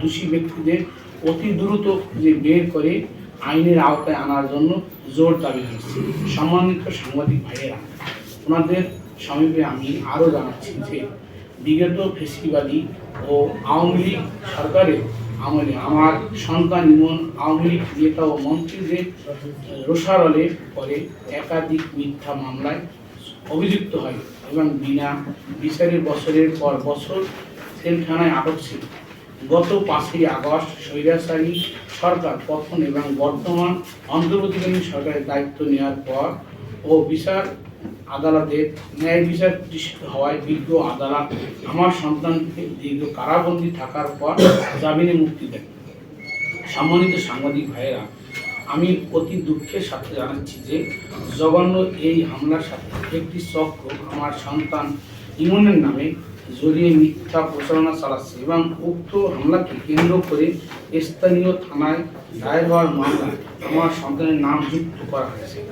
দোষী ব্যক্তিদের অতি দ্রুত যে বের করে আইনের আওতায় আনার জন্য জোর দাবি করছি সম্মানিত সাংবাদিক ভাইয়েরা। ওনাদের সমীপে আমি আরও জানাচ্ছি যে বিগত ফেসিবাদী ও আওয়ামী লীগ সরকারের আমলে আমার সন্তান ইমন আওয়ামী লীগ নেতা ও মন্ত্রীদের রোষারলে পরে একাধিক মিথ্যা মামলায় অভিযুক্ত হয় এবং বিনা বিচারের বছরের পর বছর জেলখানায় আটক ছিল। গত পাঁচই আগস্ট স্বৈরাচারী সরকার পতন এবং বর্তমান অন্তর্বর্তীকালীন সরকারের দায়িত্ব নেওয়ার পর ও বিচার আদালতের ন্যায় বিচার প্রতিষ্ঠিত হওয়ায় বিজ্ঞ আদালত আমার সন্তানকে দীর্ঘ কারাবন্দী থাকার পর জামিনে মুক্তি দেন। সম্মানিত সাংবাদিক ভাইয়েরা, আমি অতি দুঃখের সাথে জানাচ্ছি যে জঘন্য এই হামলার সাথে একটি চক্র আমার সন্তান ইমনের নামে জড়িয়ে মিথ্যা প্রচারণা চালাচ্ছে এবং উক্ত হামলাকে কেন্দ্র করে স্থানীয় থানায় দায়ের হওয়ার মামলায় আমার সন্তানের নাম যুক্ত করা হয়েছে।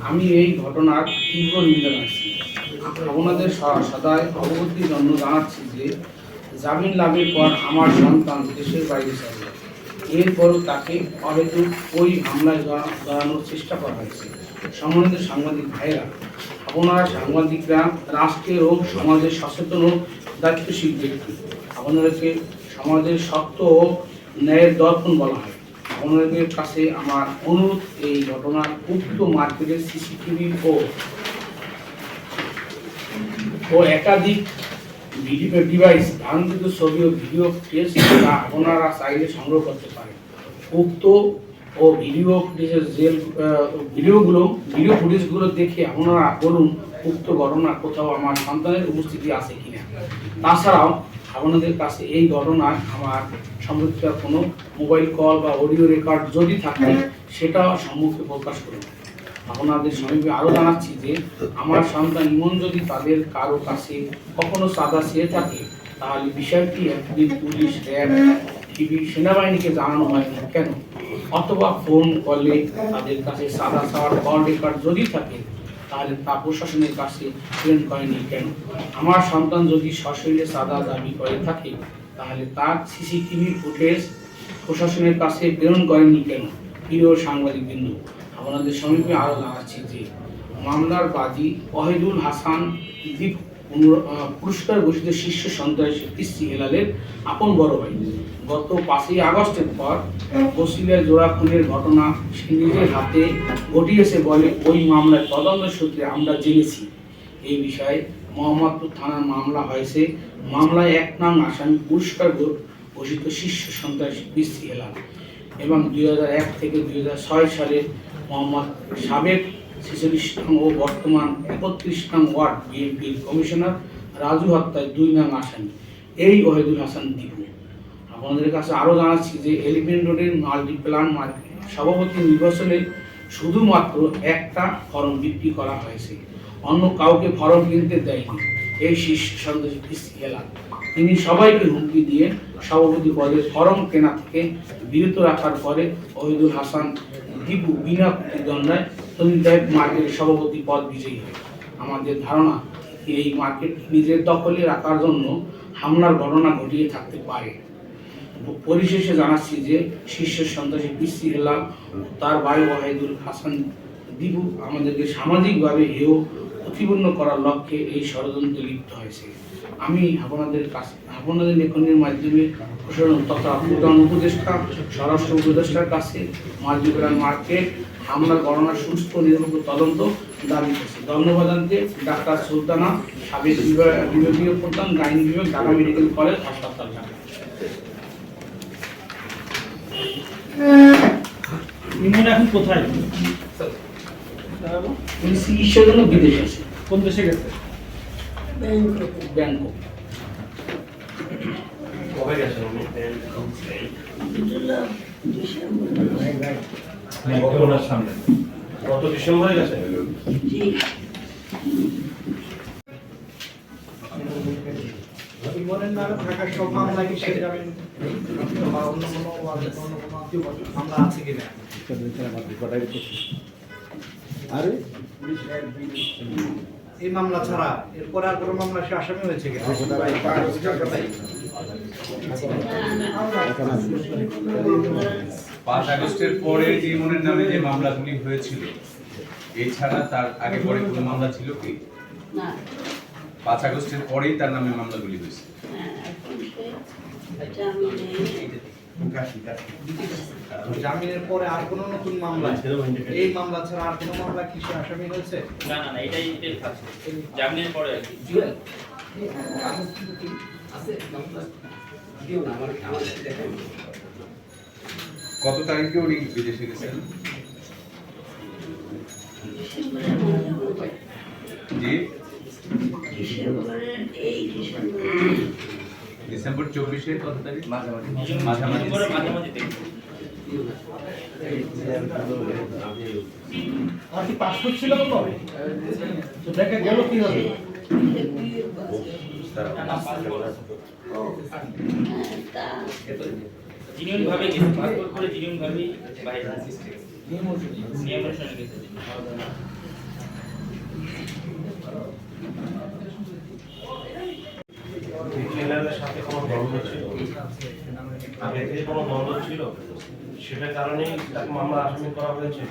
আমি এই ঘটনার তীব্র নিন্দা জানাচ্ছি। আপনাদের সদায় অবগতির জন্য জানাচ্ছি যে জামিন লাভের পর আমার সন্তান দেশের বাইরে চলে। এরপরও তাকে অহেতুক ওই হামলায় জড়া- জড়ানোর চেষ্টা করা হয়েছে। সম্মানিত সাংবাদিক ভাইরা আপনারা সাংবাদিকরা রাষ্ট্রের ও সমাজের সচেতন ও দায়িত্বশীল ব্যক্তি। আপনাদেরকে সমাজের সত্য ও ন্যায়ের দর্পণ বলা হয়। আপনাদের কাছে আমার অনুরোধ, এই ঘটনার উক্ত মার্কেটের সিসিটিভি ও ও একাধিক ভিডিও ডিভাইস, ধারণকৃত ছবি ও ভিডিও যা আপনারা চাইলে সংগ্রহ করতে পারেন। উক্ত ও ভিডিও ফুটেজের ভিডিওগুলো, ভিডিও ফুটেজগুলো দেখে আপনারা বলুন, উক্ত ঘটনা কোথাও আমার সন্তানের উপস্থিতি আছে কিনা। তাছাড়াও, আপনাদের কাছে এই ঘটনায় আমার সম্পর্কিত কোনো মোবাইল কল বা অডিও রেকর্ড যদি থাকে সেটাও সম্মুখে প্রকাশ করুন। আপনাদের সমীপে আরও জানাচ্ছি যে, আমার সন্তান ইমন যদি তাদের কারও কাছে কখনো চাঁদা চেয়ে থাকে, তাহলে বিষয়টি একদিন পুলিশ, র্যাব, টিভি, সেনাবাহিনীকে জানানো হয়নি। কেন? অথবা ফোন করলে তাদের কাছে সাদা চাওয়ার কল রেকর্ড যদি থাকে তাহলে তা প্রশাসনের কাছে প্রেরণ করেনি কেন? আমার সন্তান যদি সশরীরে সাদা দাবি করে থাকে তাহলে তার সিসিটিভি ফুটেজ প্রশাসনের কাছে প্রেরণ করেনি কেন? প্রিয় সাংবাদিক বিন্দু আপনাদের সমীপে আরও জানাচ্ছি যে মামলার বাদী ওয়াহিদুল হাসান আহ, পুরস্কার ঘোষিত শীর্ষ সন্ত্রাসী কৃষ্টি হেলালের আপন বড় ভাই। গত পাঁচই আগস্টের পর বসিলের জোড়া খুনের ঘটনা সে নিজের হাতে ঘটিয়েছে বলে ওই মামলার তদন্ত সূত্রে আমরা জেনেছি। এই বিষয়ে মোহাম্মদপুর থানার মামলা হয়েছে। মামলায় এক নাম আসামি পুরস্কার ঘোষিত শীর্ষ সন্ত্রাসী কৃষ্টি হেলাল এবং দুই থেকে দুই সালে মোহাম্মদ সাবেক ছেচল্লিশ নং ও বর্তমান একত্রিশ নং ওয়ার্ড বিএনপির কমিশনার রাজু হত্যায় দুই নং আসামি এই ওহেদুল হাসান দীপু আপনাদের কাছে আরও জানাচ্ছি যে এলিফেন্ট রোডের মাল্টিপ্লান মার্কেট সভাপতি নির্বাচনে শুধুমাত্র একটা ফর্ম বিক্রি করা হয়েছে। অন্য কাউকে ফর্ম কিনতে দেয়নি। এই শীর্ষ এলাকা তিনি সবাইকে হুমকি দিয়ে সভাপতি পদে ফরম কেনা থেকে বিরত রাখার পরে ওহিদুল হাসান দীপু বিনা প্রতিদ্বন্দ্বায় তনিদায়ক মার্কেটের সভাপতি পদ বিজয়ী হয়। আমাদের ধারণা, এই মার্কেট নিজের দখলে রাখার জন্য হামলার ঘটনা ঘটিয়ে থাকতে পারে। পরিশেষে জানাচ্ছি যে শীর্ষ সন্ত্রাসী পিসি হেলাল তার ভাই ওয়াহিদুল হাসান দিবু আমাদেরকে সামাজিকভাবে হেয় প্রতিপন্ন করার লক্ষ্যে এই ষড়যন্ত্রে লিপ্ত হয়েছে। আমি আপনাদের কাছে আপনাদের লেখনের মাধ্যমে তথা প্রধান উপদেষ্টা, স্বরাষ্ট্র উপদেষ্টার কাছে মাল্টিপ্লান মার্কেট হামলার ঘটনা সুস্থ নিরপেক্ষ তদন্ত দাবি করছে। ধন্যবাদ জানতে ডাক্তার সুলতানা সাবেক বিভাগ- বিভাগীয় প্রধান গাইনি বিভাগ ঢাকা মেডিকেল কলেজ হাসপাতাল ইমন এখন কোথায়? উনি চিকিৎসার জন্য বিদেশে আছে কোন দেশে গেছে? ব্যাংকক। কবে গেছেন উনি? সামনে। গত ডিসেম্বরে আরে। এই মামলা ছাড়া এরপর আর কোনো মামলা সে আসামি হয়েছে কিনা? পাঁচ আগস্টের পরে যে মনের নামে যে মামলাগুলি হয়েছিল এছাড়া তার আগে পরে কোনো মামলা ছিল কি? না। পাঁচ আগস্টের পরেই তার নামে মামলাগুলি হয়েছে। হ্যাঁ, এখন জামিনের পরে আর কোনো নতুন মামলা? এই মামলা ছাড়া আর কোনো মামলা কি সে আসামি হয়েছে? না না এটাই এটাই জামিনের পরে আর কি। কত তারিখে উনি বিদেশে গেছেন? জি। ডিসেম্বরে। চব্বিশে কত তারিখ? মাঝামাঝি। আর কি পাসপোর্ট ছিল কবে দেখা গেল কি হবে। বিয়ে তা জিনিয়ন ভাবে গেছে পাসপোর্ট করে জিনিয়ন ভাবেই বাইরে নিয়ম অনুসারে গেছে জেনারেলের সাথে কোনো দ্বন্দ্ব ছিল? সেটার কারণেই তাকে মামলা আসামি করা হয়েছে।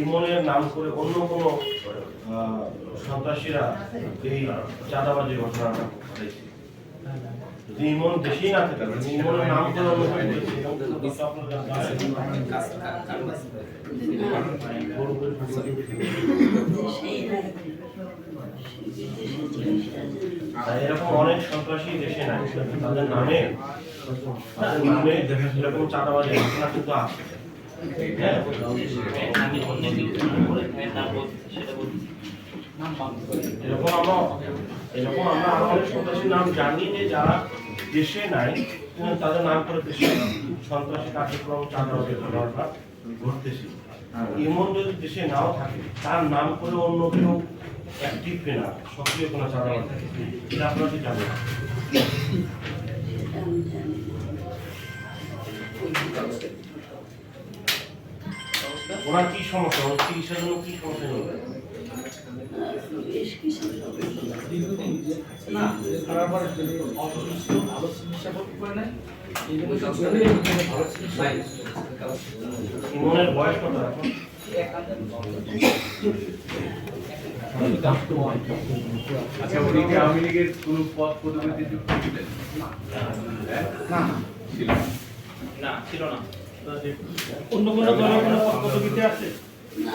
ইমনের নাম করে অন্য কোনো সন্ত্রাসীরা এই চাঁদাবাজির ঘটনাটা ঘটাইছে ইমন দেশেই না এরকম অনেক সন্ত্রাসী দেশে নাই তাদের নামে নামে এরকম চাঁদাবাজি ঘটনা কিন্তু আছে হ্যাঁ আমি অন্য কিছু না করে ভাইয়ের নাম বলছি সেটা বলছি এরকম আমরা এরকম আমরা আরও অনেক সন্ত্রাসীর নাম জানি যে যারা দেশে নাই তাদের নাম করে দেশে সন্ত্রাসী কার্যক্রম ঘটনাটা ঘটতেছে এমন যদি দেশে নাও থাকে তার নাম করে অন্য কেউ অ্যাক্টিভ কিনা সক্রিয় কোনো চাঁদাবাজি এটা আপনারা কি জানেন ওনার কি সমস্যা চিকিৎসার জন্য কি সমস্যা নেই আর বেশ কিছু সমস্যা না করার পরে অসুস্থ ভালো চিকিৎসা করতে পারে না এই জন্য তো জেলে এখানে ভালো চিকিৎসা ইমনের বয়স কত এখন? আচ্ছা উনি কি আওয়ামী লীগের কোনো পদ পদবিতে যুক্ত ছিলেন? হ্যাঁ? না। ছিল? না ছিল না। অন্য কোনো দলে কোনো পদবিতে আছে? না।